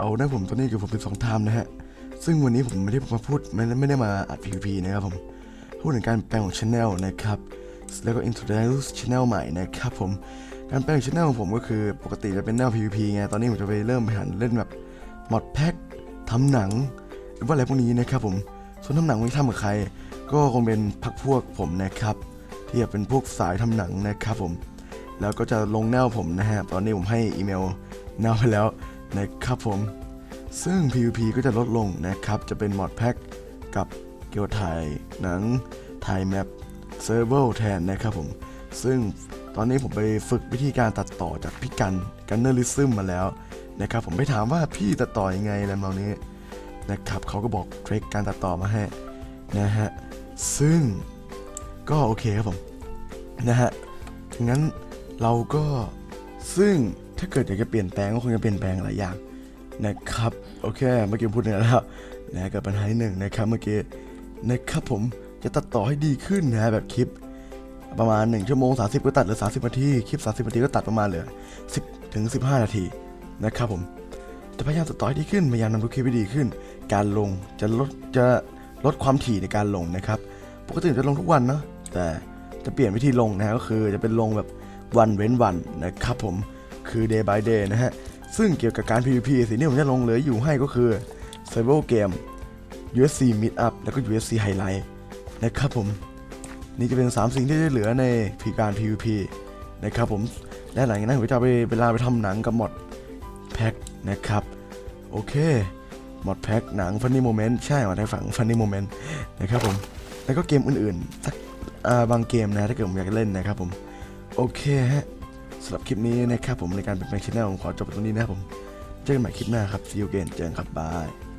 เอาได้ผมตอนนี้อยู่ผมเป็นสองไทม์นะฮะ ซึ่งวันนี้ผมไม่ได้มาพูดไม่ได้ไม่ได้มาอัด PVP นะครับผมพูดถึงการแปลงของช anel นะครับ แล้วก็ introduce channel ใหม่นะครับผมการแปลง channel ของผมก็คือปกติจะเป็นแนว PVP ไงตอนนี้ผมจะไปเริ่มไปหันเล่นแบบมอดแพ็กทำหนังหรือว่าอะไรพวกนี้นะครับผมส่วนทำหนังไม่ทำกับใคร ก็คงเป็นพักพวกผมนะครับที่จะเป็นพวกสายทำหนังนะครับผมแล้วก็จะลงแนวผมนะฮะตอนนี้ผมให้อีเมลแนวไปแล้ว นะครับผม ซึ่ง PVP ก็จะลดลงนะครับ จะเป็นมอดแพ็กกับเกี่ยวกับถ่ายหนังถ่ายแมปเซิร์ฟเวอร์แทนนะครับผม ซึ่งตอนนี้ผมไปฝึกวิธีการตัดต่อจากพี่กันกันเนอร์ลิซึมมาแล้วนะครับผมไปถามว่าพี่ตัดต่อยังไงอะไรแบบนี้นะครับเขาก็บอกเทรคการตัดต่อมาให้นะฮะซึ่งก็โอเคครับผมนะฮะงั้นเราก็ซึ่ง ถ้าเกิดอยากจะเปลี่ยนแปลงก็คงจะเปลี่ยนแปลงหลายอย่างนะครับโอเคเมื่อกี้พูดเนี่ยแล้วนะเกิดปัญหาที่หนึ่งนะครับเมื่อกี้นะครับผมจะตัดต่อให้ดีขึ้นนะแบบคลิป ประมาณ 1 ชั่วโมง 30 ก็ตัดเหลือ 30 นาที คลิป 30 นาทีก็ตัดประมาณเหลือ 10 ถึง 15 นาทีนะครับผมจะพยายามตัดต่อให้ดีขึ้นพยายามทำทุกคลิปให้ดีขึ้น การลงจะลดจะลดความถี่ในการลงนะครับปกติจะลงทุกวันเนาะแต่จะเปลี่ยนวิธีลงนะก็คือจะเป็นลงแบบวันเว้นวันนะครับผม คือ day by day นะฮะ ซึ่งเกี่ยวกับการ PVP สิ่งที่ผมจะลงเหลืออยู่ให้ก็คือ Survival Game USC Meetup แล้วก็ USC Highlight นะครับผม นี่จะเป็น 3 สิ่งที่จะเหลือในพีการ PVP นะครับผมและหลังจากนั้นผมจะเอาไปเวลาไปทำหนังกับมอดแพ็กนะครับ โอเคมอดแพ็กหนังฟันนี่โมเมนต์ใช่มาได้ฝังฟันนี่โมเมนต์นะครับผมแล้วก็เกมอื่นๆสักบางเกมนะถ้าเกิดผมอยากเล่นนะครับผม โอเคฮะ สำหรับคลิปนี้นะครับผมในการเป็นแปลงชแนลผมขอจบตรงนี้นะครับผม เจอกันใหม่คลิปหน้าครับซีอูเกนเจอกันครับบาย